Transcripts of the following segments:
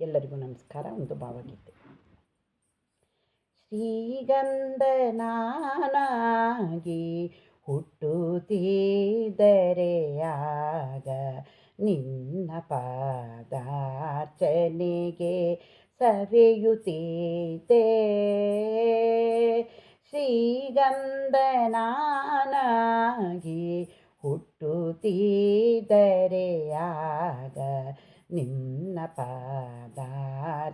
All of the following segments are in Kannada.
ಎಲ್ಲರಿಗೂ ನಮಸ್ಕಾರ ಒಂದು ಭಾವಗೀತೆ. ಹುಟ್ಟುತ್ತಿದ್ದರೆ ಆಗ ನಿನ್ನ ಪಾದಾರ್ಚನೆಗೆ ಸವೆಯುತ್ತಿದ್ದೆ ಶ್ರೀಗಂಧನಾಗಿ ಹುಟ್ಟುತ್ತಿದ್ದರೆ ಆಗ ನಿನ್ನ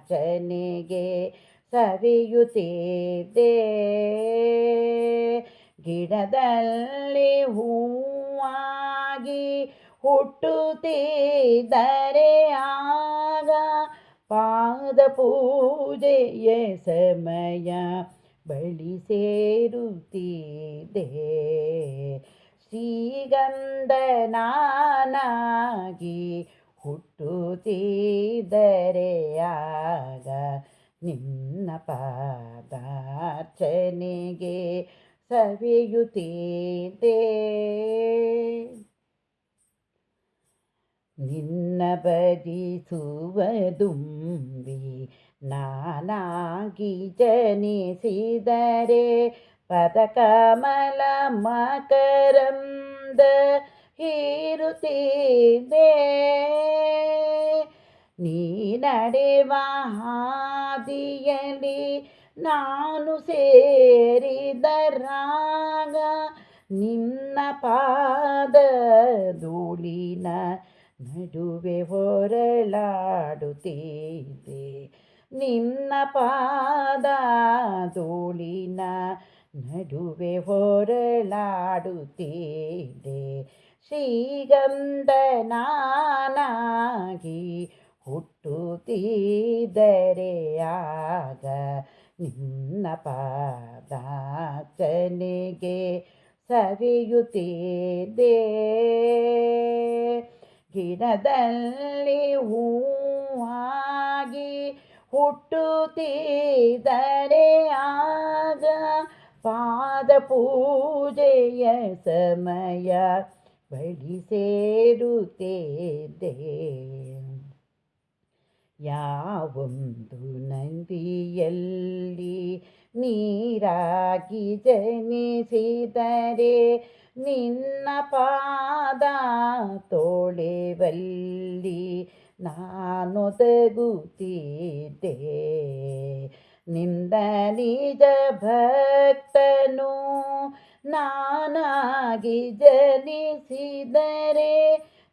ಪಾದಾರ್ಚನೆಗೆ ಸವಿಯುತ್ತಿದ್ದೆ. ಗಿಡದಲ್ಲಿ ಹೂವಾಗಿ ಹುಟ್ಟುತ್ತಿದ್ದರೆ ಆಗ ಪಾದ ಪೂಜೆಯ ಸಮಯ ಬಳಿ ಸೇರುತ್ತಿದ್ದೆ. ಶ್ರೀಗಂಧನಾಗಿ ಹುಟ್ಟುತ್ತಿದ್ದರೆ ಆಗ ನಿನ್ನ ಪಾದಾರ್ಚನೆಗೆ ಸವಿಯುತ್ತಿದ್ದೆ. ನಿನ್ನ ಬದಿಸುವ ದುಂಬಿ ನಾನಾಗಿ ಜನಿಸಿದರೆ ಪದಕಮಲ ಮಕರಂದ ಹೀರುತ್ತಿದ್ದೆ. ನೀ ನಡೆವ ಹಾದಿಯಲ್ಲಿ ನಾನು ಸೇರಿದರಾಗ ನಿನ್ನ ಪಾದ ಧೂಳಿನ ನಡುವೆ ಹೊರಳಾಡುತ್ತಿದ್ದೆ ನಿನ್ನ ಪಾದ ಧೂಳಿನ ನಡುವೆ ಹೊರಳಾಡುತ್ತಿದ್ದೆ ಶ್ರೀಗಂಧನಾಗಿ ಹುಟ್ಟುತ್ತಿದ್ದರೆ ಆಗ ನಿನ್ನ ಪಾದಾಚನೆಗೆ ಸವಿಯುತ್ತಿದ್ದೆ ಗಿಡದಲ್ಲಿ ಹೂವಾಗಿ ಹುಟ್ಟುತ್ತಿದ್ದರೆ ಆಗ ಪಾದ ಪೂಜೆಯ ಸಮಯ ಬಳಿ ಸೇರುತ್ತಿದ್ದೆ ಯಾವೊಂದು ನಂದಿಯಲ್ಲಿ ನೀರಾಗಿ ಜನಿಸಿದರೆ ನಿನ್ನ ಪಾದ ತೋಳೆವಲ್ಲಿ ನಾನೊದಗುತ್ತಿದ್ದೆ ನಿಂದ ನಿಜ ಭಕ್ತನು ನಾನಾಗಿ ಜನಿಸಿದರೆ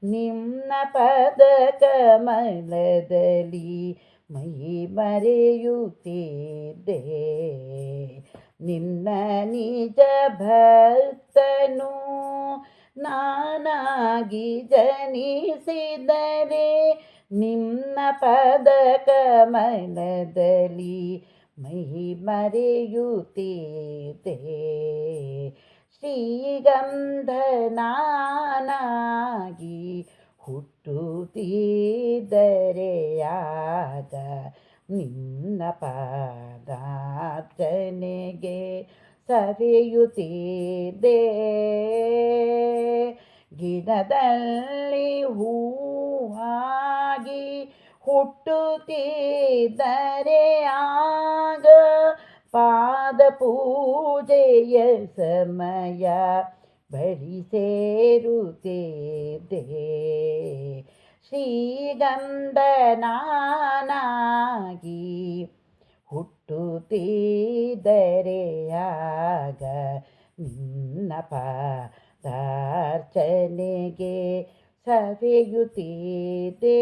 ನಿನ್ನ ಪದ ಕಮಲದಲ್ಲಿ ಮೈ ಮರೆಯುತ್ತಿದ್ದೆ. ನಿನ್ನ ನಿಜ ಭಕ್ತನು ನಾನಾಗಿ ಜನಿಸಿದರೆ ನಿನ್ನ ಪದ ಕಮಲದಲ್ಲಿ ಮೈ ಮರೆಯುತ್ತಿದ್ದೆ. ಶ್ರೀಗಂಧನಾಗಿ ಹುಟ್ಟುತ್ತಿದ್ದರೆಯಾಗ ನಿನ್ನ ಪಾದಾರ್ಚನೆಗೆ ಸವಿಯುತ್ತಿದ್ದೆ. ಗಿಡದಲ್ಲಿ ಹೂವಾಗಿ ಹುಟ್ಟುತ್ತಿದ್ದರೆ ಆಗ ಪಾದ ಪೂಜೆಯ ಸಮಯ ಬಳಿ ಸೇರುತ್ತಿದ್ದೆ ಶ್ರೀಗಂಧನಾಗಿ ಹುಟ್ಟುತ್ತಿದ್ದರೆಯಾಗ ನಿನ್ನ ಪಾದಾರ್ಚನೆಗೆ ಸವೆಯುತ್ತಿದ್ದೆ.